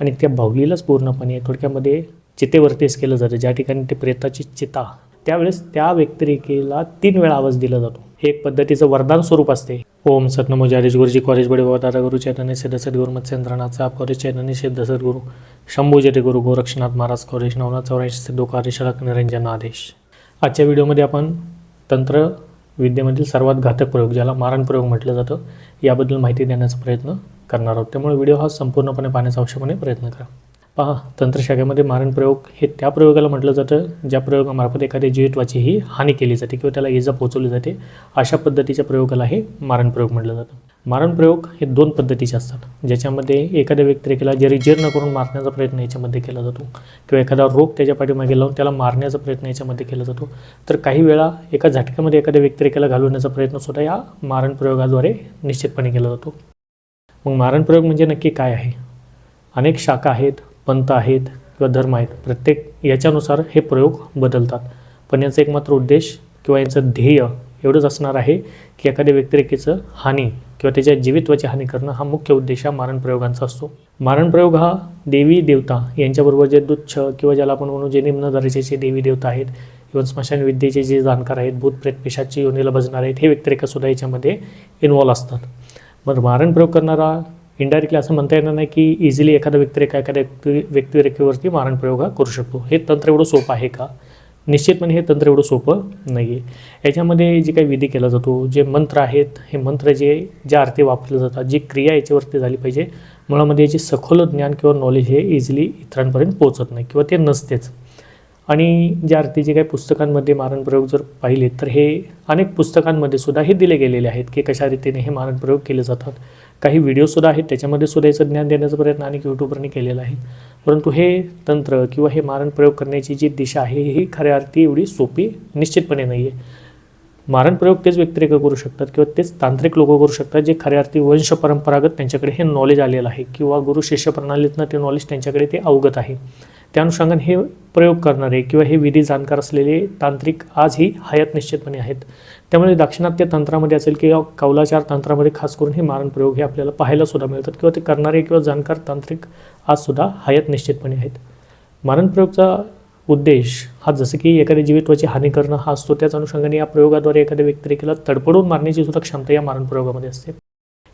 आणि त्या बाहुलीलाच पूर्णपणे थोडक्यामध्ये चितेवरतीच केलं जातं. ज्या ठिकाणी ते प्रेताची चिता त्यावेळेस त्या व्यक्तिरेखेला तीन वेळा आवाज दिला जातो. हे एक पद्धतीचं वरदान स्वरूप असते. ओम सतनमो जारेश गुरुजी कॉलेज बडे बाबा दादा गुरु चैतन्य सिद्ध सद्गुरु मत्स्येंद्रनाथ साहेब कॉलेज चैतन्य सिद्ध सद्गुरु शंभू जटे गुरु गोरक्षनाथ महाराज कॉलेज नवनाथ चौऱ्याऐंशी सिद्धो कार्यशाळक निरंजन आदेश. आजच्या व्हिडिओमध्ये आपण तंत्र विद्येमधील सर्वात घातक प्रयोग ज्याला मारण प्रयोग म्हटलं जातं याबद्दल माहिती देण्याचा प्रयत्न करणार आहोत. त्यामुळे व्हिडिओ हा संपूर्णपणे पाहण्याचा आवश्यकपणे प्रयत्न करा. पहा तंत्रशाखेमध्ये मारण प्रयोग हे त्या प्रयोगाला म्हटलं जातं ज्या प्रयोगामार्फत एखाद्या जीवितवाची ही हानी केली जाते किंवा त्याला इजा पोचवली जाते अशा पद्धतीच्या प्रयोगाला हे मारण प्रयोग म्हटलं जातं. मारण प्रयोग हे दोन पद्धतीचे असतात ज्याच्यामध्ये एखाद्या व्यक्तिरेखेला जरी जीर्ण करून मारण्याचा प्रयत्न याच्यामध्ये केला जातो किंवा एखादा रोग त्याच्या पाठीमागे लावून त्याला मारण्याचा प्रयत्न याच्यामध्ये केला जातो तर काही वेळा एका झटक्यामध्ये एखाद्या व्यक्तिरेखेला घालवण्याचा प्रयत्नसुद्धा या मारण प्रयोगाद्वारे निश्चितपणे केला जातो. मग मारण प्रयोग म्हणजे नक्की काय आहे? अनेक शाखा आहेत पंथ आहेत किंवा धर्म आहेत. प्रत्येक याच्यानुसार हे प्रयोग बदलतात. पण याचा एकमात्र उद्देश किंवा याचं ध्येय एवढंच असणार आहे की एखाद्या व्यक्तिरेखेचं हानी किंवा त्याच्या जीवित्वाची हानी करणं हा मुख्य उद्देश हा मारण प्रयोगांचा असतो. मारण प्रयोग हा देवी देवता यांच्याबरोबर जे दुच्छ किंवा ज्याला आपण म्हणू जे निम्न दर्जाचे देवी देवता आहेत किंवा स्मशान विद्येचे जे जाणकार आहेत भूत प्रेतपेशाची योनीला भजणार आहेत हे व्यक्तिरेखासुद्धा याच्यामध्ये इन्वॉल्व असतात. मग मारण प्रयोग करणारा इनडायरेक्टली असं म्हणता येणार नाही की इझिली एखादा व्यक्तिरेखा एखाद्या व्यक्ती व्यक्तिरेखेवरती मारण प्रयोग हा करू शकतो. हे तंत्र एवढं सोपं आहे का? निश्चितपणे म्हणजे हे तंत्र एवढं सोपं नाही आहे याच्यामध्ये जे काही विधी केला जातो जे मंत्र आहेत हे मंत्र जे ज्या अर्थी वापरले जातात जी क्रिया याच्यावरती झाली पाहिजे मुळामध्ये याची सखोल ज्ञान किंवा नॉलेज हे इझिली इतरांपर्यंत पोहोचत नाही किंवा ते नसतेच. आणि ज्या अर्थी जे काही पुस्तकांमध्ये मारण प्रयोग जर पाहिले तर हे अनेक पुस्तकांमध्ये सुद्धा हे दिले गेलेले आहेत की कशा रीतीने हे मारण प्रयोग केले जातात. काही व्हिडिओसुद्धा आहेत त्याच्यामध्ये सुद्धा याचं ज्ञान देण्याचा प्रयत्न अनेक यूट्यूबरने केलेला आहे. परंतु हे तंत्र किंवा हे मारण प्रयोग करण्याची जी दिशा आहे ही खऱ्या अर्थी एवढी सोपी निश्चितपणे नाही आहे मारण प्रयोग तेच व्यक्तिरेखा करू शकतात किंवा तेच तांत्रिक लोक करू शकतात जे खऱ्या अर्थी वंश परंपरागत त्यांच्याकडे हे नॉलेज आलेलं आहे किंवा गुरु शिष्य प्रणालीतनं ते नॉलेज त्यांच्याकडे ते अवगत आहे. त्या अनुषंगाने हे प्रयोग करणारे किंवा हे विधी जाणकार असलेले तांत्रिक आजही हयात निश्चितपणे आहेत. त्यामुळे दाक्षिणात्य तंत्रामध्ये असेल किंवा कौलाचार तंत्रामध्ये खास करून हे मारण प्रयोग हे आपल्याला पाहायला सुद्धा मिळतात किंवा ते करणारे किंवा जाणकार तांत्रिक आजसुद्धा हयात निश्चितपणे आहेत. मारण प्रयोगचा उद्देश हा जसं की एखाद्या जीवित्वाची हानी करणं हा असतो. त्याच अनुषंगाने या प्रयोगाद्वारे एखाद्या व्यक्तिरेखेला तडपडून मारण्याची सुद्धा क्षमता या मारण प्रयोगामध्ये असते.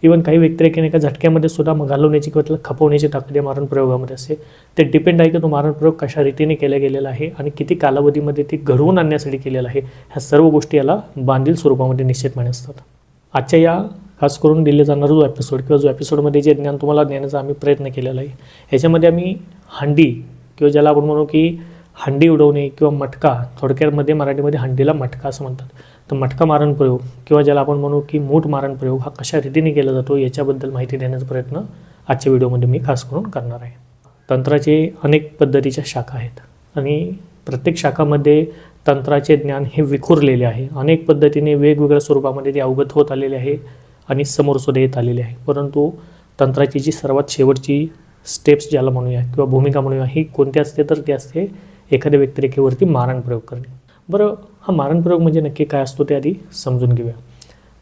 इवन काही व्यक्तिरेखेने एका झटक्यामध्ये सुद्धा मग घालवण्याची किंवा त्याला खपवण्याची ताकद या मारण प्रयोगामध्ये असते ते डिपेंड आहे की तो मारण प्रयोग कशा रीतीने केला गेलेला आहे आणि किती कालावधीमध्ये ती घडवून आणण्यासाठी केलेला आहे ह्या सर्व गोष्टी याला बांधील स्वरूपामध्ये निश्चितपणे असतात. आजच्या या खास करून दिले जाणारा जो एपिसोड किंवा जो एपिसोडमध्ये जे ज्ञान तुम्हाला देण्याचा आम्ही प्रयत्न केलेला आहे ह्याच्यामध्ये आम्ही हंडी किंवा ज्याला आपण म्हणू की हंडी उडवणे किंवा मटका थोडक्यामध्ये मराठीमध्ये हंडीला मटका असं म्हणतात. तर मटका मारण प्रयोग किंवा ज्याला आपण म्हणू की मूठ मारण प्रयोग हा कशा रीतीने केला जातो याच्याबद्दल माहिती देण्याचा प्रयत्न आजच्या व्हिडिओमध्ये मी खास करून करणार आहे. तंत्राचे अनेक पद्धतीच्या शाखा आहेत आणि प्रत्येक शाखामध्ये तंत्राचे ज्ञान हे विखुरलेले आहे. अनेक पद्धतीने वेगवेगळ्या स्वरूपामध्ये ते अवगत होत आलेले आहे आणि समोर सुद्धा येत आलेले आहे. परंतु तंत्राची जी सर्वात शेवटची स्टेप्स ज्याला म्हणूया किंवा भूमिका म्हणूया ही कोणती असते तर ती असते एखाद्या व्यक्तिरेखेवरती मारण प्रयोग करणे. बरं हा मारण प्रयोग म्हणजे नक्की काय असतो ते आधी समजून घेऊया.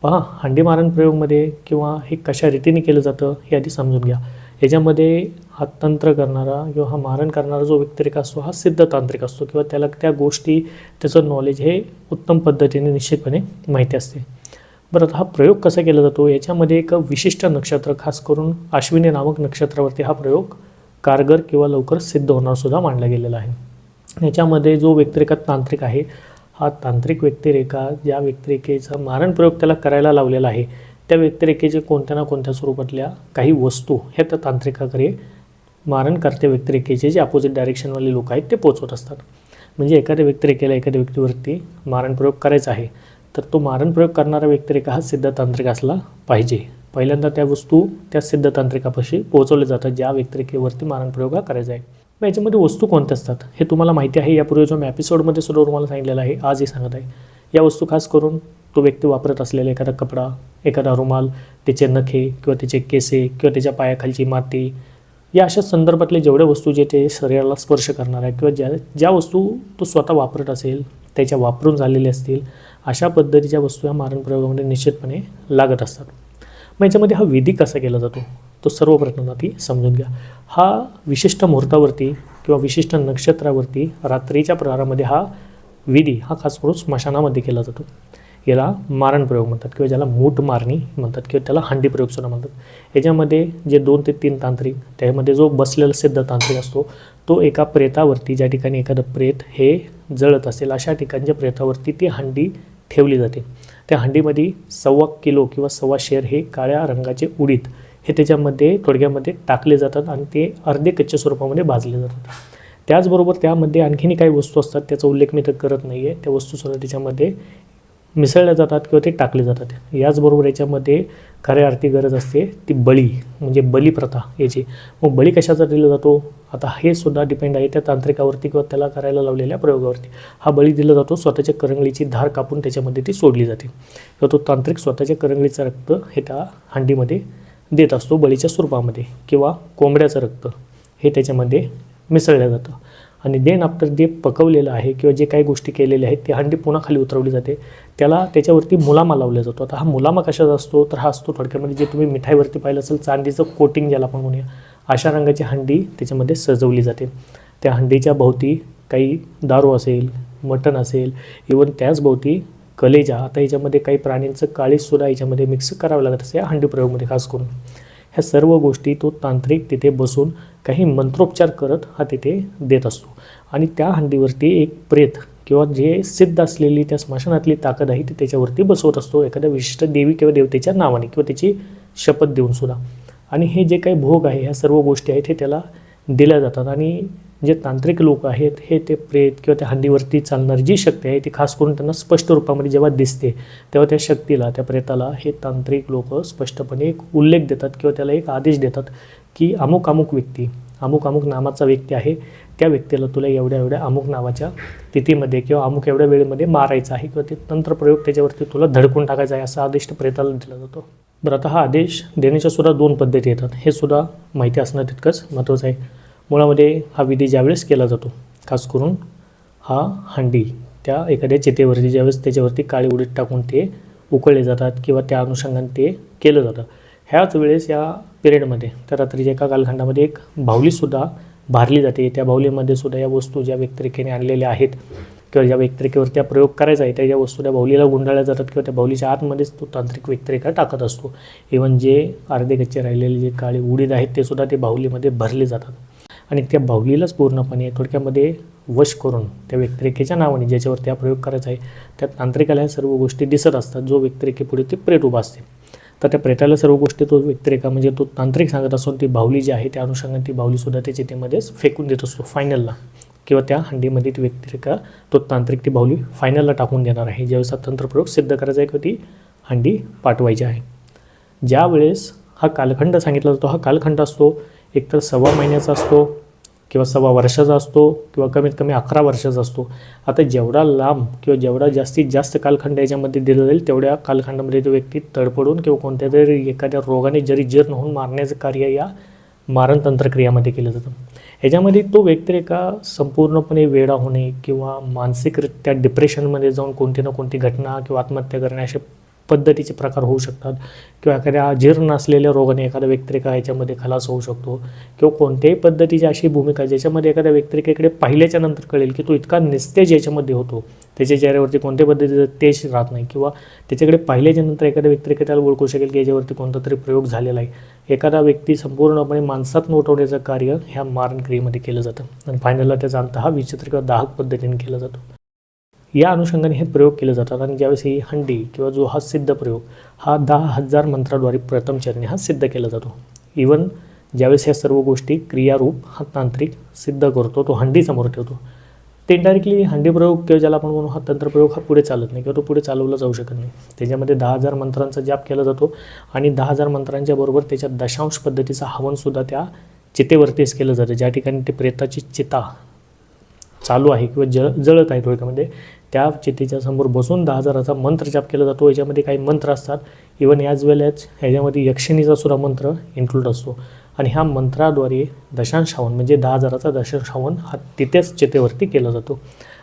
पहा हंडी मारण प्रयोगमध्ये किंवा हे कशा रीतीने केलं जातं हे आधी समजून घ्या. याच्यामध्ये हा तंत्र करणारा किंवा हा मारण करणारा जो व्यक्तिरेखा असतो हा सिद्ध तांत्रिक असतो किंवा त्याला त्या गोष्टी त्याचं नॉलेज हे उत्तम पद्धतीने निश्चितपणे माहिती असते. बरं आता हा प्रयोग कसा केला जातो? याच्यामध्ये एक विशिष्ट नक्षत्र खास करून अश्विनी नामक नक्षत्रावरती हा प्रयोग कारगर किंवा लवकर सिद्ध होणार सुद्धा मांडला गेलेला आहे. याच्यामध्ये जो व्यक्तिरेखा तांत्रिक आहे हा तांत्रिक व्यक्तिरेखा ज्या व्यक्तिरेखेचा मारण प्रयोग त्याला करायला लावलेला आहे त्या व्यक्तिरेखेचे कोणत्या ना कोणत्या स्वरूपातल्या काही वस्तू ह्या त्या तांत्रिकाकडे मारणकर्त्या व्यक्तिरेखेचे जे अपोजिट डायरेक्शनवाले लोक आहेत ते पोचवत असतात. म्हणजे एखाद्या व्यक्तिरेखेला एखाद्या व्यक्तीवरती मारण प्रयोग करायचा आहे तर तो मारण प्रयोग करणारा व्यक्तिरेखा हा सिद्ध तांत्रिक असला पाहिजे. पहिल्यांदा त्या वस्तू त्या सिद्ध तांत्रिकापाशी पोहोचवल्या जातात ज्या व्यक्तिरेखेवरती मारण प्रयोग हा करायचा आहे. मग याच्यामध्ये वस्तू कोणत्या असतात? हे तुम्हाला माहिती आहे. यापूर्वीच्या मी एपिसोडमध्ये सुद्धा तुम्हाला सांगितलेलं आहे आजही सांगत आहे. या वस्तू खास करून तो व्यक्ती वापरत असलेला एखादा कपडा एखादा रुमाल त्याचे नखे किंवा त्याचे केसे किंवा त्याच्या पायाखालची माती या अशा संदर्भातले जेवढ्या वस्तू जे ते शरीराला स्पर्श करणार आहे किंवा ज्या ज्या वस्तू तो स्वतः वापरत असेल त्याच्या वापरून झालेल्या असतील अशा पद्धतीच्या वस्तू या मारण प्रयोगामध्ये निश्चितपणे लागत असतात. मग याच्यामध्ये हा विधी कसा केला जातो? तो सर्व प्रश्नांना ती समजून घ्या. हा विशिष्ट मुहूर्तावरती किंवा विशिष्ट नक्षत्रावरती रात्रीच्या प्रहारामध्ये हा विधी हा खास करून स्मशानामध्ये केला जातो. याला मारण प्रयोग म्हणतात किंवा ज्याला मूठ मारणी म्हणतात किंवा त्याला हंडी प्रयोग सुद्धा म्हणतात. याच्यामध्ये जे दोन ते तीन तांत्रिक त्यामध्ये जो बसलेला सिद्ध तांत्रिक असतो तो एका प्रेतावरती ज्या ठिकाणी एखादं प्रेत हे जळत असेल अशा ठिकाणच्या प्रेतावरती ती हंडी ठेवली जाते. त्या हंडीमध्ये सव्वा किलो किंवा सव्वा शेर हे काळ्या रंगाचे उडीद हे त्याच्यामध्ये थोडक्यामध्ये टाकले जातात आणि ते अर्धे कच्च्या स्वरूपामध्ये भाजले जातात. त्याचबरोबर त्यामध्ये आणखीन काही वस्तू असतात त्याचा उल्लेख मी तर करत नाही आहे त्या वस्तूसुद्धा त्याच्यामध्ये मिसळल्या जातात किंवा ते टाकले जातात. याचबरोबर याच्यामध्ये खऱ्या अर्थी गरज असते ती बळी म्हणजे बलिप्रथा याची. मग बळी कशाचा दिला जातो? आता हे सुद्धा डिपेंड आहे त्या तांत्रिकावरती किंवा त्याला करायला लावलेल्या प्रयोगावरती. हा बळी दिला जातो स्वतःच्या करंगळीची धार कापून त्याच्यामध्ये ती सोडली जाते. किंवा तो तांत्रिक स्वतःच्या करंगळीचं रक्त हे त्या हंडीमध्ये देत असतो बळीच्या स्वरूपामध्ये किंवा कोंबड्याचं रक्त. हे त्याच्यामध्ये मिसळलं जातं. आणि देन आफ्टर जे पकवलेलं आहे किंवा जे काही गोष्टी केलेल्या आहेत ती हंडी पुन्हा खाली उतरवली जाते. त्याला त्याच्यावरती मुलामा लावला जातो. आता हा मुलामा कशाचा असतो? तर हा असतो थोडक्यामध्ये जे तुम्ही मिठाईवरती पाहिलं असेल चांदीचं कोटिंग ज्याला आपण म्हणूया अशा रंगाची हंडी त्याच्यामध्ये सजवली जाते. त्या हंडीच्या भोवती काही दारू असेल मटण असेल इवन त्याचभोवती कलेजा आता याच्यामध्ये काही प्राण्यांचं काळीसुद्धा याच्यामध्ये मिक्स करावं लागत असते या हंडी प्रयोगमध्ये खास करून. ह्या सर्व गोष्टी तो तांत्रिक तिथे बसून काही मंत्रोपचार करत हा तिथे देत असतो. आणि त्या हंडीवरती एक प्रेत किंवा जे सिद्ध असलेली त्या स्मशानातली ताकद आहे ती त्याच्यावरती बसवत असतो एखाद्या विशिष्ट देवी किंवा देवतेच्या नावाने किंवा त्याची शपथ देऊन सुद्धा. आणि हे जे काही भोग आहे ह्या सर्व गोष्टी आहेत हे त्याला दिल्या जातात. आणि जे तांत्रिक लोक आहेत हे ते प्रेत किंवा त्या हंडीवरती चालणारी जी शक्ती आहे ती खास करून त्यांना स्पष्ट रूपामध्ये जेव्हा दिसते तेव्हा त्या शक्तीला त्या प्रेताला हे तांत्रिक लोक स्पष्टपणे एक उल्लेख देतात किंवा त्याला एक आदेश देतात की अमुक अमुक व्यक्ती अमुक अमुक नामाचा व्यक्ती आहे त्या व्यक्तीला तुला एवढ्या एवढ्या अमुक नावाच्या तिथीमध्ये किंवा अमुक एवढ्या वेळेमध्ये मारायचं आहे किंवा ते तंत्रप्रयोग त्याच्यावरती तुला धडकून टाकायचा आहे असा आदेश प्रेताला दिला जातो. बरं आता हा आदेश देण्याच्या सुद्धा दोन पद्धती येतात. हे सुद्धा माहिती असणं तितकंच महत्त्वाचं आहे. मुळामध्ये हा विधी ज्यावेळेस केला जातो खास करून हा हांडी त्या एखाद्या चितेवरती ज्यावेळेस त्याच्यावरती काळी उडीद टाकून ते उकळले जातात किंवा त्या अनुषंगाने ते केलं जातं. ह्याच वेळेस या पिरियडमध्ये त्या रात्रीच्या एका कालखंडामध्ये एक बाहुलीसुद्धा भारली जाते. त्या बाहुलीमध्ये सुद्धा या वस्तू ज्या व्यक्तिरेखेने आणलेल्या आहेत किंवा ज्या व्यक्तिरेखेवर त्या प्रयोग करायचा आहे त्या ज्या वस्तू त्या बाहुलीला गुंडाळल्या जातात किंवा त्या बाहुलीच्या आतमध्येच तो तांत्रिक व्यक्तिरेखा टाकत असतो. इवन जे अर्धे कच्चे राहिलेले जे काळे उडीद आहेत ते सुद्धा ते बाहुलीमध्ये भरले जातात. आणि त्या बाहुलीलाच पूर्णपणे थोडक्यामध्ये वश करून त्या व्यक्तिरेखेच्या नावाने ज्याच्यावर त्या प्रयोग करायचा आहे त्या तांत्रिकाला ह्या सर्व गोष्टी दिसत असतात. जो व्यक्तिरेखेपुढे ते प्रेत उभा असते. तर त्या प्रेताला सर्व गोष्टी तो व्यक्तिरेखा म्हणजे तो तांत्रिक सांगत असून ती बाहुली जी आहे त्या अनुषंगाने ती बाहुलीसुद्धा त्या चितेमध्येच फेकून देत असतो फायनलला किंवा त्या हंडीमध्ये ती व्यक्तिरेखा तो तांत्रिक ती बाहुली फायनलला टाकून देणार आहे. ज्यावेळेस हा तंत्रप्रयोग सिद्ध करायचा आहे किंवा ती हंडी पाठवायची आहे. ज्यावेळेस हा कालखंड सांगितला जातो हा कालखंड असतो एकतर सव्वा महिन्याचा असतो किंवा सव्वा वर्षाचा असतो किंवा कमीत कमी अकरा वर्षाचा असतो. आता जेवढा लांब किंवा जेवढा जास्तीत जास्त कालखंड याच्यामध्ये दिलं जाईल तेवढ्या कालखंडामध्ये तो व्यक्ती तडफडून किंवा कोणत्या तरी एखाद्या रोगाने जरी जीर्ण होऊन मारण्याचं कार्य या मारण तंत्रक्रियामध्ये केलं जातं. ह्याच्यामध्ये तो व्यक्तिरेखा संपूर्णपणे वेडा होणे किंवा मानसिकरित्या डिप्रेशनमध्ये जाऊन कोणती ना कोणती घटना किंवा आत्महत्या करणे असे पद्धतीचे प्रकार होऊ शकतात किंवा एखाद्या जीर्ण असलेल्या रोगाने एखादा व्यक्तिरेखा याच्यामध्ये खलास होऊ शकतो किंवा कोणत्याही पद्धतीची अशी भूमिका ज्याच्यामध्ये एखाद्या व्यक्तिरेखेकडे पाहिल्याच्या नंतर कळेल की तो इतका निस्तेज याच्यामध्ये होतो. त्याच्या चेहऱ्यावरती कोणत्या पद्धतीचं तेज राहत नाही किंवा त्याच्याकडे पाहिल्याच्या नंतर एखाद्या व्यक्तिरेखे त्याला ओळखू शकेल की याच्यावरती कोणता तरी प्रयोग झालेला आहे. एखादा व्यक्ती संपूर्णपणे माणसात उठवण्याचं कार्य ह्या मारण क्रियेमध्ये केलं जातं. आणि फायनलला त्याचा अंत हा विचित्र किंवा दाहक पद्धतीने केला जातो. या अनुषंगाने हे प्रयोग केले जातात आणि ज्यावेळेस ही हंडी किंवा जो हा सिद्ध प्रयोग हा दहा हजार मंत्राद्वारे प्रथम चरणी हा सिद्ध केला जातो. इवन ज्यावेळेस ह्या सर्व गोष्टी क्रियारूप हा तांत्रिक सिद्ध करतो तो हंडी समोर ठेवतो. ते डायरेक्टली हंडी प्रयोग किंवा ज्याला आपण म्हणू हा तंत्रप्रयोग हा पुढे चालत नाही किंवा तो पुढे चालवला जाऊ शकत नाही. त्याच्यामध्ये दहा हजार मंत्रांचा जाप केला जातो आणि दहा हजार मंत्रांच्या बरोबर त्याच्या दशांश पद्धतीचा हवनसुद्धा त्या चितेवरतीच केलं जातं. ज्या ठिकाणी ते प्रेताची चिता चालू आहे किंवा जळ जळत आहे थोडक्यामध्ये त्या चितेच्या समोर बसून दहा हजाराचा मंत्र जाप केला जातो. याच्यामध्ये काही मंत्र असतात. इवन ॲज वेल ॲज ह्याच्यामध्ये यक्षिणीचा सुद्धा मंत्र इन्क्लूड असतो. आणि ह्या मंत्राद्वारे दशांश हवन म्हणजे दहा हजाराचा दशांश हवन हा तिथेच चितेवरती केला जातो.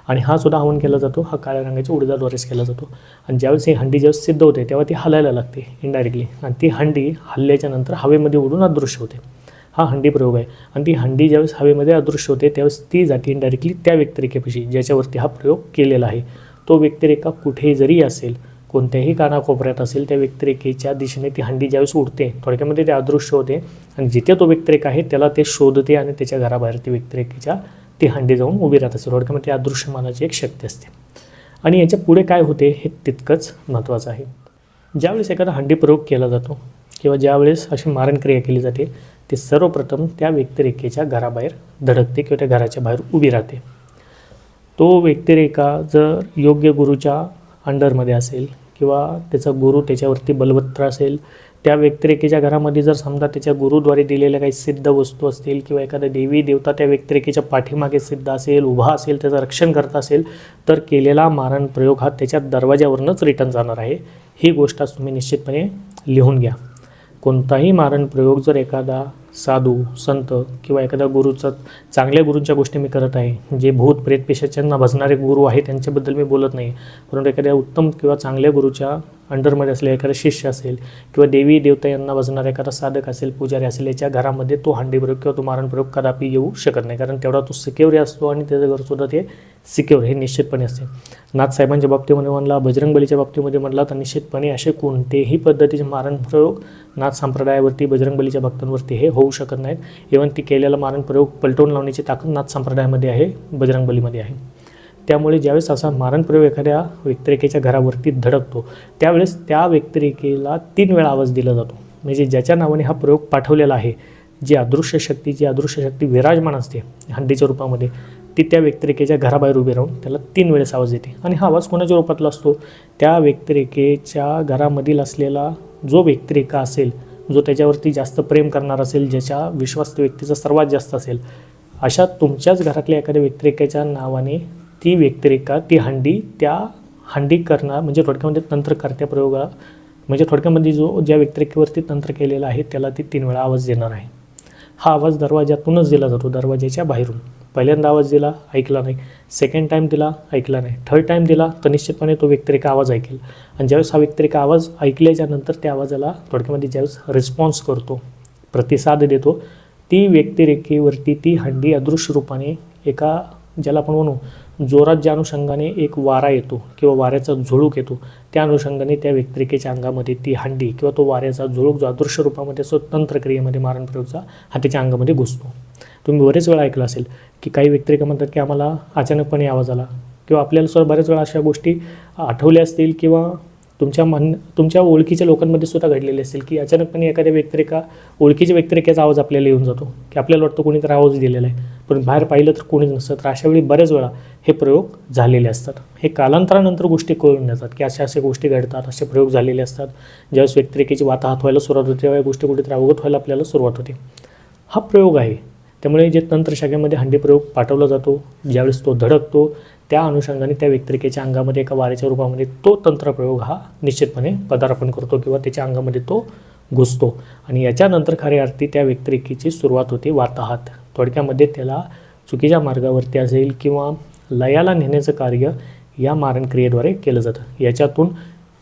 आणि हा सुद्धा हवन केला जातो. हा काळ्या रंगाच्या उडदाद्वारेच केला जातो. आणि ज्यावेळेस ही हंडी ज्यावेळेस सिद्ध होते तेव्हा ती हलायला लागते इनडायरेक्टली आणि ती हंडी हल्ल्याच्या नंतर हवेमध्ये उडून अदृश्य होते. हा हंडी प्रयोग आहे. आणि ती हंडी ज्यावेळेस हवेमध्ये अदृश्य होते त्यावेळेस ती जाते इनडायरेक्टली त्या व्यक्तिरेखेपाशी ज्याच्यावरती हा प्रयोग केलेला आहे. तो व्यक्तिरेखा कुठेही जरी असेल कोणत्याही कानाकोपऱ्यात असेल त्या व्यक्तिरेखेच्या दिशेने ती हंडी ज्यावेळेस उडते थोडक्यामध्ये ते अदृश्य होते. आणि जिथे तो व्यक्तिरेखा आहे त्याला ते शोधते आणि त्याच्या घराबाहेर ती व्यक्तिरेखेच्या ती हंडी जाऊन उभी राहत. असते थोडक्यामध्ये अदृश्यमानाची एक शक्ती असते. आणि याच्यापुढे काय होते हे तितकंच महत्त्वाचं आहे. ज्यावेळेस एखादा हंडी प्रयोग केला जातो किंवा ज्यावेळेस अशी मारणक्रिया केली जाते ते सर्वप्रथम त्या व्यक्तिरेखेच्या घराबाहेर धडकते किंवा त्या घराच्या बाहेर उभी राहते. तो व्यक्तिरेखा जर योग्य गुरुच्या अंडरमध्ये असेल किंवा त्याचा गुरु त्याच्यावरती बलवत्तर असेल त्या व्यक्तिरेखेच्या घरामध्ये जर समजा त्याच्या गुरुद्वारे दिलेल्या काही सिद्ध वस्तू असतील किंवा एखादा देवी देवता त्या व्यक्तिरेखेच्या पाठीमागे सिद्ध असेल उभा असेल त्याचं रक्षण करत असेल तर केलेला मारण प्रयोग हा त्याच्या दरवाज्यावरूनच रिटर्न जाणार आहे. ही गोष्ट तुम्ही निश्चितपणे लिहून घ्या. कोणताही मारण प्रयोग जर एखादा साधू संत किंवा एखाद्या गुरुचा चांगल्या गुरूंच्या गोष्टी मी करत आहे. जे भूत प्रेत पेशाच्यांना भजणारे गुरु आहे त्यांच्याबद्दल मी बोलत नाही. परंतु एखाद्या उत्तम किंवा चांगल्या गुरुच्या अंडरमध्ये असलेला एखादा शिष्य असेल किंवा देवी देवता यांना वजणारा एखादा साधक असेल पुजारी असेल याच्या घरामध्ये तो हांडी प्रयोग किंवा तो मारण प्रयोग कदापि येऊ शकत नाही. कारण तेवढा तो सिक्युअर असतो आणि त्याचं घरसुद्धा ते सिक्युअर हे निश्चितपणे असते. नाथसाहेबांच्या बाबतीमध्ये म्हणला बजरंगबलीच्या बाबतीमध्ये म्हणला तर निश्चितपणे असे कोणतेही पद्धतीचे मारण प्रयोग नाथ संप्रदायावरती बजरंगबलीच्या भक्तांवरती हे होऊ शकत नाहीत. इव्हन ती केलेला मारण प्रयोग पलटवून लावण्याची ताकद नाथ संप्रदायामध्ये आहे बजरंगबलीमध्ये आहे. त्यामुळे ज्यावेळेस असा मारण प्रयोग एखाद्या व्यक्तिरेखेच्या घरावरती धडकतो त्यावेळेस त्या व्यक्तिरेखेला तीन वेळा आवाज दिला जातो. म्हणजे ज्याच्या नावाने हा प्रयोग पाठवलेला आहे जी अदृश्य शक्ती जी अदृश्य शक्ती विराजमान असते हंडीच्या रूपामध्ये ती त्या व्यक्तिरेखेच्या घराबाहेर उभी राहून त्याला तीन वेळेस आवाज देते. आणि हा आवाज कोणाच्या रूपातला असतो? त्या व्यक्तिरेखेच्या घरामधील असलेला जो व्यक्तिरेखा असेल जो त्याच्यावरती जास्त प्रेम करणार असेल ज्याच्या विश्वास व्यक्तीचा सर्वात जास्त असेल अशा तुमच्याच घरातल्या एखाद्या व्यक्तिरेखेच्या नावाने ती व्यक्तिरेखा ती हंडी त्या हंडी करणार म्हणजे थोडक्यामध्ये तंत्रकर्त्या प्रयोगा म्हणजे थोडक्यामध्ये जो ज्या व्यक्तिरेखेवरती तंत्र केलेलं आहे त्याला ती तीन वेळा आवाज देणार आहे. हा आवाज दरवाजातूनच दिला जातो दरवाज्याच्या बाहेरून. पहिल्यांदा आवाज दिला ऐकला नाही. सेकंड टाईम दिला ऐकला नाही. थर्ड टाईम दिला तर निश्चितपणे तो व्यक्तिरेखा आवाज ऐकेल. आणि ज्यावेळेस हा व्यक्तिरेखा आवाज ऐकल्याच्यानंतर त्या आवाजाला थोडक्यामध्ये ज्यावेळेस रिस्पॉन्स करतो प्रतिसाद देतो ती व्यक्तिरेखेवरती ती हंडी अदृश्य रूपाने एका ज्याला आपण म्हणू जोरात ज्या अनुषंगाने एक वारा येतो किंवा वाऱ्याचा झुळूक येतो त्या अनुषंगाने त्या व्यक्तिरेखेच्या अंगामध्ये ती हंडी किंवा तो वाऱ्याचा झुळूक जो अदृश्य रूपामध्ये असतो तंत्रक्रियेमध्ये मारण प्रयोगचा हा त्याच्या अंगामध्ये घुसतो. तुम्ही बरेच वेळा ऐकलं असेल की काही व्यक्तिरेखा म्हणतात की आम्हाला अचानकपणे आवाज आला किंवा आपल्याला सुद्धा बऱ्याच वेळा अशा गोष्टी आठवल्या असतील किंवा तुमच्या मन तुमच्या ओळखीच्या लोकांमध्ये सुद्धा घडलेले असतील की अचानकपणे एखाद्या व्यक्तिरेखा ओळखीच्या व्यक्तिरेखाचा आवाज आपल्याला येऊन जातो की आपल्याला वाटतं कोणी तर आवाज दिलेला आहे. पण बाहेर पाहिलं तर कोणीच नसतं. तर अशा वेळी बऱ्याच वेळा हे प्रयोग झालेले असतात. हे कालांतरानंतर गोष्टी कळून येतात की अशा अशा गोष्टी घडतात असे प्रयोग झालेले असतात. ज्यावेळेस व्यक्तिरेखेची वाताहत व्हायला सुरुवात होते तेव्हा या गोष्टी कुठेतरी अवगत व्हायला आपल्याला सुरुवात होते. हा प्रयोग आहे. त्यामुळे जे तंत्रशाखेमध्ये हंडी प्रयोग पाठवला जातो ज्यावेळेस तो धडकतो त्या अनुषंगाने त्या व्यक्तिरेखेच्या अंगामध्ये एका वाऱ्याच्या रूपामध्ये तो तंत्रप्रयोग हा निश्चितपणे पदार्पण करतो किंवा त्याच्या अंगामध्ये तो घुसतो. आणि याच्यानंतर खऱ्या अर्थी त्या व्यक्तिरेखेची सुरुवात होते वाताहात. थोडक्यामध्ये त्याला चुकीच्या मार्गावरती असेल किंवा लयाला नेण्याचं कार्य या मारणक्रियेद्वारे केलं जातं. याच्यातून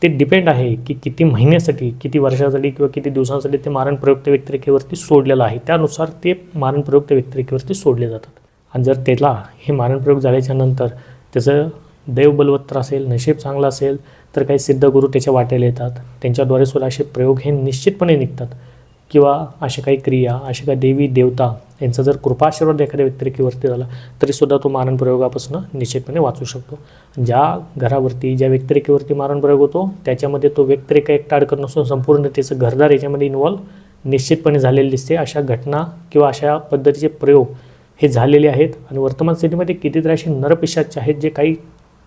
ते डिपेंड आहे की किती महिन्यासाठी किती वर्षासाठी किंवा किती दिवसांसाठी ते मारण प्रयुक्त व्यक्तिरेखेवरती सोडलेलं आहे. त्यानुसार ते मारण प्रयुक्त व्यक्तिरेखेवरती सोडले जातात. आणि जर त्याला हे मारण प्रयोग झाल्याच्यानंतर त्याचं दैव बलवत्तर असेल नशीब चांगलं असेल तर काही सिद्ध गुरु त्याच्या वाटेला येतात. त्यांच्याद्वारे सुद्धा असे प्रयोग हे निश्चितपणे निघतात. किंवा अशा काही क्रिया अशा काही देवी देवता यांचा जर कृपाशीर्वाद एखाद्या व्यक्तिरेखेवरती झाला तरीसुद्धा तो मारण प्रयोगापासून निश्चितपणे वाचू शकतो. ज्या घरावरती ज्या व्यक्तिरेखेवरती मारण प्रयोग होतो त्याच्यामध्ये तो व्यक्तिरेखा एकटा अडकत नसून संपूर्ण त्याचं घरदार याच्यामध्ये इन्वॉल्व निश्चितपणे झालेले दिसते. अशा घटना किंवा अशा पद्धतीचे प्रयोग हे झालेले आहेत. आणि वर्तमान स्थितीमध्ये कितीतरी असे नरपिशाचे आहेत जे काही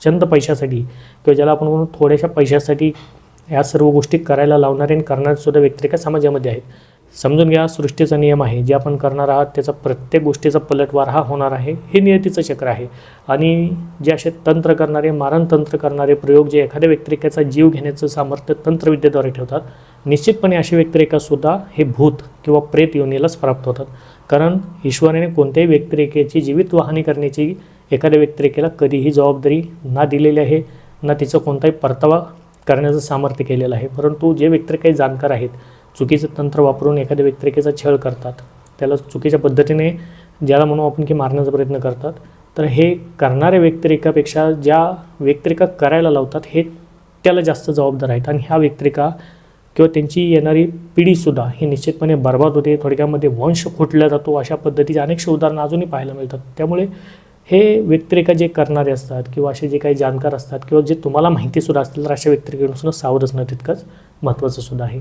चंद पैशासाठी किंवा ज्याला आपण म्हणून थोड्याशा पैशासाठी या सर्व गोष्टी करायला लावणारे आणि करणारेसुद्धा व्यक्तिरेखा समाजामध्ये आहेत. समजून घ्या सृष्टीचा नियम आहे. जे आपण करणार आहात त्याचा प्रत्येक गोष्टीचा पलटवार हा होणार आहे. हे नियतीचं चक्र आहे. आणि जे असे तंत्र करणारे मारण तंत्र करणारे प्रयोग जे एखाद्या व्यक्तिरेखाचा जीव घेण्याचं सामर्थ्य तंत्रविद्येद्वारे ठेवतात निश्चितपणे अशी व्यक्तिरेखासुद्धा हे भूत किंवा प्रेत योनीलाच प्राप्त होतात. कारण ईश्वराने कोणत्याही व्यक्तिरेखेची जीवित वाहनी करण्याची एखाद्या व्यक्तिरेखेला कधीही जबाबदारी ना दिलेली आहे ना तिचं कोणताही परतावा करण्याचं सामर्थ्य केलेलं आहे. परंतु जे व्यक्तिरेखे जाणकार आहेत चुकीचं तंत्र वापरून एखाद्या व्यक्तिरेखेचा छळ करतात त्याला चुकीच्या पद्धतीने ज्याला म्हणू आपण की मारण्याचा प्रयत्न करतात तर हे करणाऱ्या व्यक्तिरेखापेक्षा ज्या व्यक्तिरेखा करायला लावतात हे त्याला जास्त जबाबदार आहेत. आणि ह्या व्यक्तिरेखा किंवा त्यांची येणारी पिढीसुद्धा ही निश्चितपणे बर्बाद होते. थोडक्यामध्ये वंश फुटला जातो अशा पद्धतीचे अनेकशे उदाहरणं अजूनही पाहायला मिळतात. त्यामुळे हे व्यक्तिरेखा जे करणारे असतात किंवा असे जे काही जाणकार असतात किंवा जे तुम्हाला माहितीसुद्धा असतील तर अशा व्यक्तिरेखेपासून सावध असणं तितकंच महत्त्वाचं सुद्धा आहे.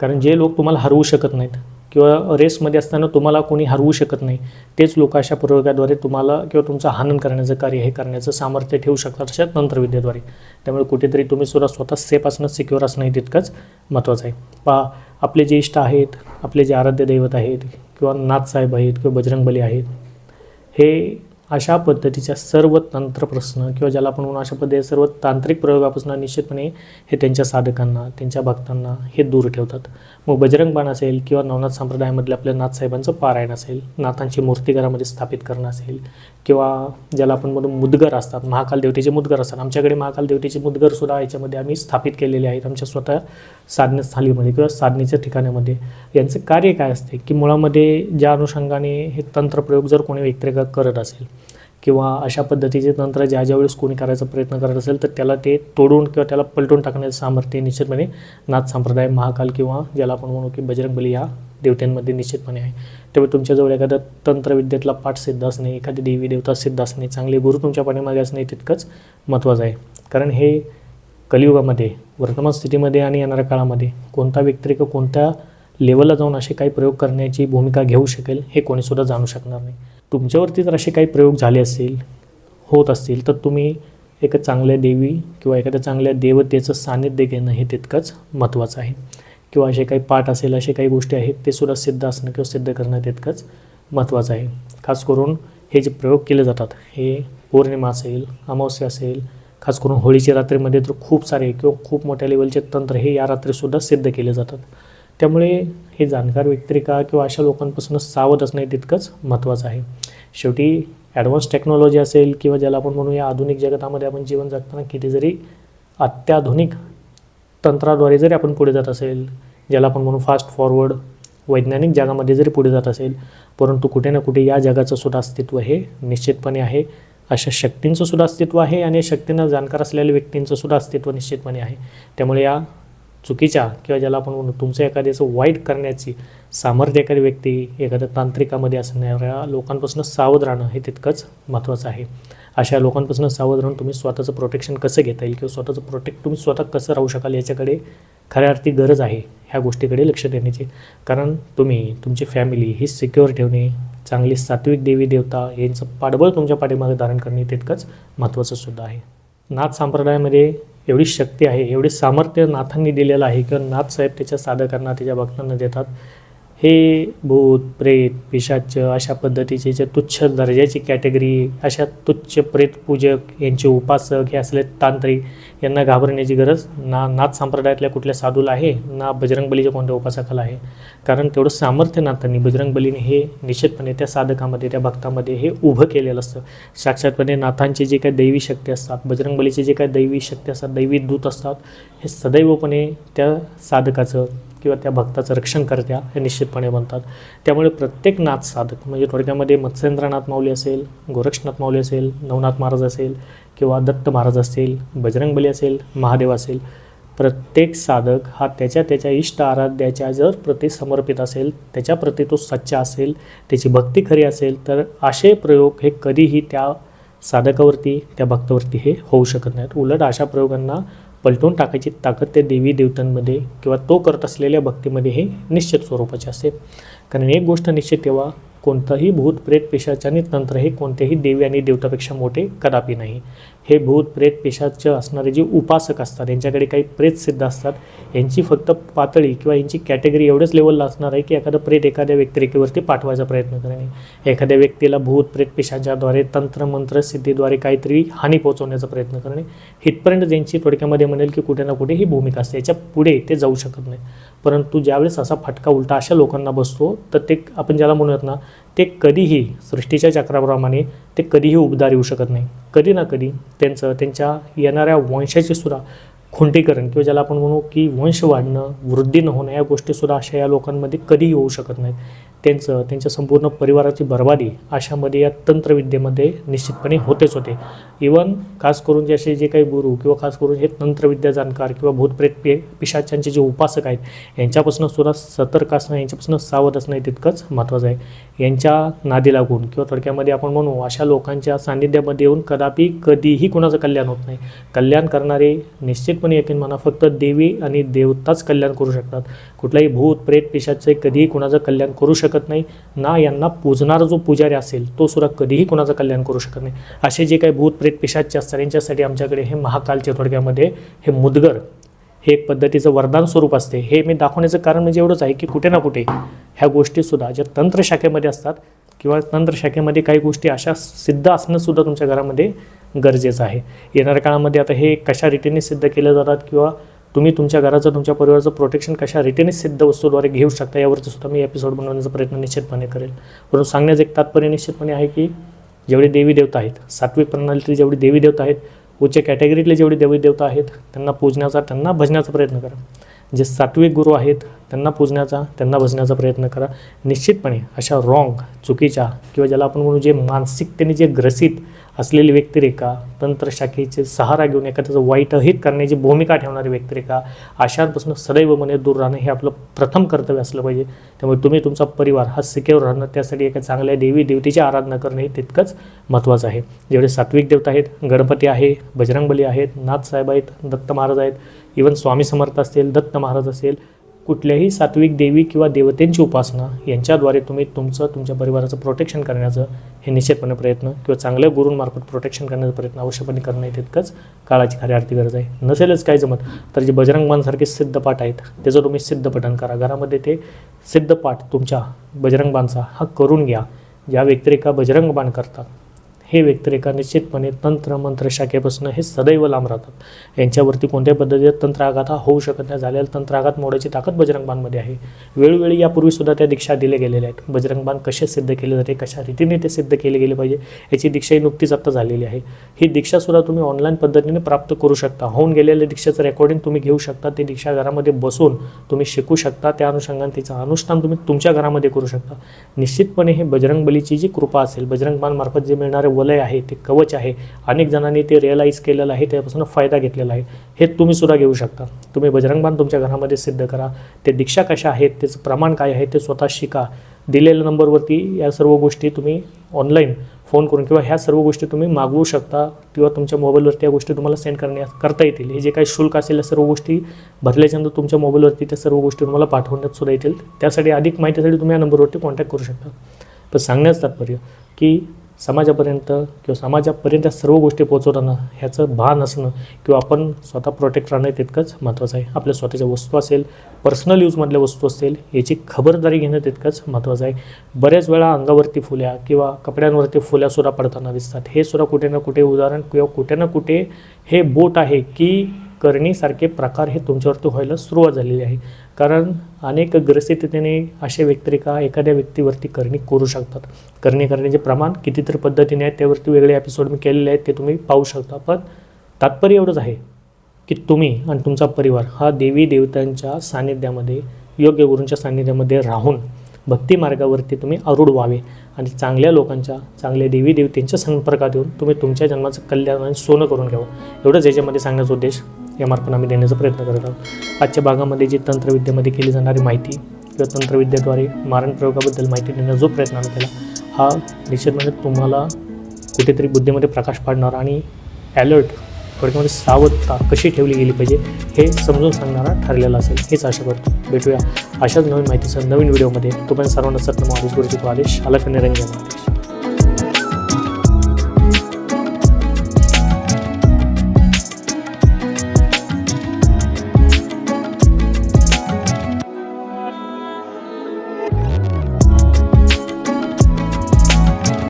कारण जे लोक तुम्हाला हरवू शकत नाहीत किंवा रेसमध्ये असताना तुम्हाला कोणी हरवू शकत नाही तेच लोक अशा प्रयोगाद्वारे तुम्हाला किंवा तुमचं हनन करण्याचं कार्य हे करण्याचं सामर्थ्य ठेवू शकतात अशा तंत्रविद्येद्वारे. त्यामुळे कुठेतरी तुम्ही सुद्धा स्वतः सेफ असणं सिक्युअर असणं हे तितकंच महत्त्वाचं आहे. पा आपले जे इष्ट आहेत आपले जे आराध्य दैवत आहेत किंवा नाथसाहेब आहेत किंवा बजरंगबली आहेत हे अशा पद्धतीच्या सर्व तंत्रप्रश्न किंवा ज्याला आपण म्हणून अशा पद्धतीचे सर्व तांत्रिक प्रयोगापासून निश्चितपणे हे त्यांच्या साधकांना त्यांच्या भक्तांना हे दूर ठेवतात. मग बजरंग बाण असेल किंवा नवनाथ संप्रदायामधले आपल्या नाथसाहेबांचं पारायण असेल नाथांची मूर्ती घरामध्ये स्थापित करणं असेल किंवा ज्याला आपण म्हणून मुदगर असतात महाकाल देवतेचे मुदगर असतात. आमच्याकडे महाकाल देवतेचे मुदगरसुद्धा याच्यामध्ये आम्ही स्थापित केलेले आहेत. आमच्या स्वतः साधनेस्थालीमध्ये किंवा साधनेच्या ठिकाणामध्ये यांचं कार्य काय असते की मुळामध्ये ज्या अनुषंगाने हे तंत्रप्रयोग जर कोणी व्यक्तिरेखा करत असेल किंवा अशा पद्धतीचे तंत्र ज्या ज्यावेळेस कोणी करायचा प्रयत्न करत असेल तर त्याला ते तोडून किंवा त्याला पलटून टाकण्याचं सामर्थ्य निश्चितपणे नाथ संप्रदाय महाकाल किंवा ज्याला आपण म्हणू की बजरंगबली या देवत्यांमध्ये निश्चितपणे आहे. त्यामुळे तुमच्याजवळ एखादा तंत्रविद्येतला पाठ सिद्ध असणे एखादी देवी देवता सिद्ध असणे चांगले गुरु तुमच्या पाठीमागे असणे तितकंच महत्त्वाचं आहे. कारण हे कलियुगामध्ये वर्तमान स्थितीमध्ये आणि येणाऱ्या काळामध्ये कोणता व्यक्तिरेख कोणत्या लेवलला जाऊन असे काही प्रयोग करण्याची भूमिका घेऊ शकेल हे कोणीसुद्धा जाणू शकणार नाही. तुमच्यावरती जर असे काही प्रयोग झाले असतील होत असतील तर तुम्ही एका चांगल्या देवी किंवा एखाद्या चांगल्या देवतेचं सान्निध्य घेणं हे तितकंच महत्त्वाचं आहे. किंवा असे काही पाठ असेल असे काही गोष्टी आहेत ते सुद्धा सिद्ध असणं किंवा सिद्ध करणं तितकंच महत्त्वाचं आहे. खास करून हे जे प्रयोग केले जातात हे पौर्णिमा असेल अमावस्या असेल खास करून होळीच्या रात्रीमध्ये तर खूप सारे किंवा खूप मोठ्या लेवलचे तंत्र हे या रात्रीसुद्धा सिद्ध केले जातात. त्यामुळे हे जाणकार व्यक्तिरेखा किंवा अशा लोकांपासून सावध असणं तितकंच महत्त्वाचं आहे. शेवटी ॲडव्हान्स टेक्नॉलॉजी असेल किंवा ज्याला आपण म्हणूया आधुनिक जगतामध्ये आपण जीवन जगताना किती जरी अत्याधुनिक तंत्राद्वारे जरी आपण पुढे जात असेल ज्याला आपण म्हणू फास्ट फॉरवर्ड वैज्ञानिक जगामध्ये जरी पुढे जात असेल परंतु कुठे ना कुठे या जगाचं सुद्धा अस्तित्व हे निश्चितपणे आहे. अशा शक्तींचं सुद्धा अस्तित्व आहे आणि शक्तींना जाणकार असलेल्या व्यक्तींचं सुद्धा अस्तित्व निश्चितपणे आहे. त्यामुळे या चुकीच्या किंवा ज्याला आपण म्हणू तुमचं एखाद्याचं वाईट करण्याची सामर्थ्य एखादी व्यक्ती एखाद्या तांत्रिकामध्ये असणाऱ्या लोकांपासून सावध राहणं हे तितकंच महत्त्वाचं आहे. अशा लोकांपासून सावध राहून तुम्ही स्वतःचं प्रोटेक्शन कसं घेता येईल किंवा स्वतःचं प्रोटेक्ट तुम्ही स्वतः कसं राहू शकाल याच्याकडे खऱ्या अर्थी गरज आहे ह्या गोष्टीकडे लक्ष देण्याची. कारण तुम्ही तुमची फॅमिली ही सिक्युअर ठेवणे चांगली सात्विक देवी देवता यांचं पाठबळ तुमच्या पाठीमागे धारण करणे तितकंच महत्त्वाचं सुद्धा आहे. नाथ संप्रदायामध्ये एवढी शक्ती आहे एवढे सामर्थ्य नाथांनी दिलेलं आहे किंवा नाथसाहेब त्याच्या साधकांना त्याच्या भक्तांना देतात. हे भूत प्रेत पिशाच अशा पद्धतीचे जे तुच्छ दर्जाची कॅटेगरी अशा तुच्छ प्रेत पूजक यांचे उपासक हे असले तांत्रिक यांना घाबरण्याची गरज ना नाथ संप्रदायातल्या कुठल्या साधूला आहे ना बजरंगबलीच्या कोणत्या उपासकाला आहे. कारण तेवढं सामर्थ्य नाथांनी बजरंगबलीने हे निश्चितपणे त्या साधकामध्ये त्या भक्तामध्ये हे उभं केलेलं असतं. साक्षातपणे नाथांची जे काही दैवी शक्ती असतात बजरंगबलीचे जे काही दैवी शक्ती असतात दैवी दूत असतात हे सदैवपणे त्या साधकाचं किंवा त्या भक्ताचं रक्षण करत्या हे निश्चितपणे बनतात त्यामुळे प्रत्येक नाथ साधक म्हणजे थोडक्यामध्ये मत्स्येंद्रनाथ माऊली असेल गोरक्षनाथ माऊली असेल नवनाथ महाराज असेल किंवा दत्त महाराज असतील बजरंगबली असेल महादेव असेल प्रत्येक साधक हा त्याच्या त्याच्या इष्ट आराध्याच्या जर प्रति समर्पित असेल त्याच्याप्रती तो सच्चा असेल त्याची भक्ती खरी असेल तर असे प्रयोग हे कधीही त्या साधकावरती त्या भक्तावरती हे होऊ शकत नाहीत. उलट अशा प्रयोगांना पलटून टाकायची ताकद त्या देवी देवतांमध्ये किंवा तो करत असलेल्या भक्तीमध्ये हे निश्चित स्वरूपाचे असते. कारण एक गोष्ट निश्चित ठेवा कोणताही भूत प्रेत आणि तंत्र हे कोणत्याही देवी आणि देवतापेक्षा मोठे कदापि नाही. हे भूत प्रेत पेशाच असणारे जे उपासक असतात यांच्याकडे काही प्रेत सिद्ध असतात यांची फक्त पातळी किंवा यांची कॅटेगरी एवढंच लेवलला असणार आहे की एखादं प्रेत एखाद्या व्यक्तिरेखेवरती पाठवायचा प्रयत्न करणे एखाद्या व्यक्तीला भूत प्रेत पेशाच्याद्वारे तंत्रमंत्र सिद्धीद्वारे काहीतरी हानी पोहोचवण्याचा प्रयत्न करणे इथपर्यंत ज्यांची थोडक्यामध्ये म्हणेल की कुठे ना कुठे ही भूमिका असते याच्यापुढे ते जाऊ शकत नाही. परंतु ज्यावेळेस असा फटका उलटा अशा लोकांना बसतो तर ते आपण ज्याला म्हणूयात ना ते कधीही सृष्टीच्या चक्राप्रमाणे ते कधीही उबदार येऊ शकत नाही. कधी ना कधी त्यांचं त्यांच्या येणाऱ्या वंशाची सुद्धा खुंटीकरण किंवा ज्याला आपण म्हणू की वंश वाढणं वृद्धी न होणं या गोष्टीसुद्धा अशा या लोकांमध्ये कधीही होऊ शकत नाहीत. त्यांचं त्यांच्या संपूर्ण परिवाराची बर्बादी अशामध्ये या तंत्रविद्येमध्ये निश्चितपणे होतेच होते. इवन खास करून जे असे जे काही गुरु किंवा खास करून हे तंत्रविद्या जाणकार किंवा भूतप्रेत पे पिशाच्यांचे जे उपासक आहेत यांच्यापासून सुद्धा सतर्क असणं यांच्यापासून सावध असणं तितकंच महत्त्वाचं आहे. यांच्या नादी लागून किंवा थोडक्यामध्ये आपण म्हणू अशा लोकांच्या सान्निध्यामध्ये येऊन कदापि कधीही कुणाचं कल्याण होत नाही. कल्याण करणारे निश्चितपणे यकीन म्हणा फक्त देवी आणि देवताच कल्याण करू शकतात. कुठलाही भूत प्रेत पिशाचे कधीही कुणाचं कल्याण करू शकत नाही. ना यांना पूजणारा जो पुजारी असेल तो सुद्धा कधीही कोणाचं कल्याण करू शकत नाही. असे जे काही भूत प्रेत पिशाचे असतात यांच्यासाठी आमच्याकडे हे महाकालचे थोडक्यामध्ये हे मुदगर हे एक पद्धतीचं वरदान स्वरूप असते. हे मी दाखवण्याचं कारण म्हणजे एवढंच आहे की कुठे ना कुठे ह्या गोष्टीसुद्धा ज्या तंत्रशाखेमध्ये असतात किंवा तंत्रशाखेमध्ये काही गोष्टी अशा सिद्ध असणंसुद्धा तुमच्या घरामध्ये गरजेचं आहे. येणाऱ्या काळामध्ये आता हे कशा रीतीने सिद्ध केले जातात किंवा तुम्ही तुमच्या घराचं तुमच्या परिवाराचं प्रोटेक्शन कशा रीतीने सिद्ध वस्तूद्वारे घेऊ शकता यावरचं सुद्धा मी एपिसोड बनवण्याचा प्रयत्न निश्चितपणे करेल. परंतु सांगण्याचं एक तात्पर्य निश्चितपणे आहे की जेवढे देवी देवता आहेत सात्विक प्रणालीतली जेवढी देवी देवता आहेत उच्च कॅटेगरीतले जेवढे देवी देवता आहेत त्यांना पूजण्याचा त्यांना भजण्याचा प्रयत्न करा. जे सात्विक गुरु आहेत त्यांना पूजण्याचा त्यांना भजण्याचा प्रयत्न करा. निश्चितपणे अशा रॉंग चुकीच्या किंवा ज्याला आपण म्हणू जे मानसिकतेने जे ग्रसित असलेली व्यक्तिरेखा तंत्रशाखेचे सहारा घेऊन एखाद्याचं वाईट हित करण्याची भूमिका ठेवणारी व्यक्तिरेखा अशांपासून सदैव मने दूर राहणं हे आपलं प्रथम कर्तव्य असलं पाहिजे. त्यामुळे तुम्ही तुमचा परिवार हा सिक्युअर राहणं त्यासाठी एका चांगल्या देवी देवतेची आराधना करणं हे तितकंच महत्त्वाचं आहे. जेवढे सात्विक देवता आहेत गणपती आहे बजरंगबली आहेत नाथसाहेब आहेत दत्त महाराज आहेत इवन स्वामी समर्थ असतील दत्त महाराज असेल कुठल्याही सात्विक देवी किंवा देवतेंची उपासना यांच्याद्वारे तुम्ही तुमचं तुमच्या परिवाराचं प्रोटेक्शन करण्याचं हे निश्चितपणे प्रयत्न किंवा चांगल्या गुरूंमार्फत प्रोटेक्शन करण्याचा प्रयत्न अवश्यपणे करणं तितकंच काळाची खरी आरती गरज आहे. नसेलच काय जमत तर जे बजरंगबांसारखे सिद्धपाठ आहेत त्याचं तुम्ही सिद्धपठण करा. घरामध्ये ते सिद्धपाठ तुमच्या बजरंगबांचा हा करून घ्या. ज्या व्यक्तिरेखा बजरंगबाण करतात हे व्यक्तिरेखा निश्चितपणे तंत्र मंत्र शाखेपासून हे सदैव लांब राहतात. यांच्यावरती कोणत्या पद्धतीचा तंत्राघात हा होऊ शकत नाही. झालेला तंत्राघात मोडायची ताकद बजरंगबाणमध्ये आहे. वेळोवेळी यापूर्वीसुद्धा त्या दीक्षा दिल्या गेलेल्या आहेत. बजरंगबान कसे सिद्ध केले जाते? कशा रीतीने ते सिद्ध केले गेले पाहिजे? याची दीक्षाही नुकतीच आत्ता झालेली आहे. ही दीक्षासुद्धा तुम्ही ऑनलाईन पद्धतीने प्राप्त करू शकता. होऊन गेलेल्या दीक्षेचं रेकॉर्डिंग तुम्ही घेऊ शकता. ते दीक्षा घरामध्ये बसून तुम्ही शिकू शकता. त्या अनुषंगाने तिचं अनुष्ठान तुम्ही तुमच्या घरामध्ये करू शकता. निश्चितपणे हे बजरंगबलीची जी कृपा असेल बजरंगबाणमार्फत जे मिळणारे वलय आहे ते कवच आहे. अनेक जणांनी ते रिअलाईज केलेलं आहे त्यापासून फायदा घेतलेला आहे. हे तुम्ही सुद्धा घेऊ शकता. तुम्ही बजरंगबाण तुमच्या घरामध्ये सिद्ध करा. ते दीक्षा कशा आहेत त्याचं प्रमाण काय आहे ते स्वतः शिका. दिलेल्या नंबरवरती या सर्व गोष्टी तुम्ही ऑनलाईन फोन करून किंवा ह्या सर्व गोष्टी तुम्ही मागवू शकता किंवा तुमच्या मोबाईलवरती या गोष्टी तुम्हाला सेंड करण्या करता येतील. हे जे काही शुल्क असेल या सर्व गोष्टी भरल्याच्यानंतर तुमच्या मोबाईलवरती त्या सर्व गोष्टी तुम्हाला पाठवण्यात सुद्धा येतील. त्यासाठी अधिक माहितीसाठी तुम्ही या नंबरवरती कॉन्टॅक्ट करू शकता. पण सांगण्याचं तात्पर्य की समाजापर्यंत किंवा समाजापर्यंत सर्व गोष्टी पोहोचवताना ह्याचं भान असणं किंवा आपण स्वतः प्रोटेक्ट राहणं तितकंच महत्त्वाचं आहे. आपल्या स्वतःच्या वस्तू असेल पर्सनल यूजमधल्या वस्तू असतील याची खबरदारी घेणं तितकंच महत्त्वाचं आहे. बऱ्याच वेळा अंगावरती फुल्या किंवा कपड्यांवरती फुल्यासुद्धा पडताना दिसतात. हे सुद्धा कुठे ना कुठे उदाहरण किंवा कुठे ना कुठे हे बोट आहे की करणीसारखे प्रकार हे तुमच्यावरती व्हायला सुरुवात झालेली आहे. कारण अनेक ग्रसिततेने अशा व्यक्तिरेखा एखाद्या व्यक्तीवरती करणी करू शकतात. करणी करण्याचे प्रमाण कितीतरी पद्धतीने आहेत त्यावरती वेगळे एपिसोड मी केलेले आहेत ते तुम्ही पाहू शकता. पण तात्पर्य एवढंच आहे की तुम्ही आणि तुमचा परिवार हा देवी देवतांच्या सान्निध्यामध्ये योग्य गुरूंच्या सान्निध्यामध्ये राहून भक्ती मार्गावरती तुम्ही अरूढ व्हावे आणि चांगल्या लोकांच्या चांगल्या देवी देवतेंच्या संपर्कात येऊन तुम्ही तुमच्या जन्माचं कल्याण आणि सोनं करून घ्यावं. एवढंच याच्यामध्ये सांगण्याचा उद्देश या मार्फत आम्ही देण्याचा प्रयत्न करत आहोत. आजच्या भागामध्ये जी तंत्रविद्येमध्ये केली जाणारी माहिती किंवा तंत्रविद्येद्वारे मारण प्रयोगाबद्दल माहिती देण्याचा जो प्रयत्न आम्ही केला हा निश्चितपणे म्हणजे तुम्हाला कुठेतरी बुद्धीमध्ये प्रकाश पाडणारा आणि ॲलर्ट थोडक्यामध्ये सावधता कशी ठेवली गेली पाहिजे हे समजून सांगणारा ठरलेला असेल हेच आशा करतो. भेटूया अशाच नवीन माहितीसह नवीन व्हिडिओमध्ये. तोपर्यंत सर्वांना सत्य महादेश गुरुजी आदेश आला निरंजन आदेश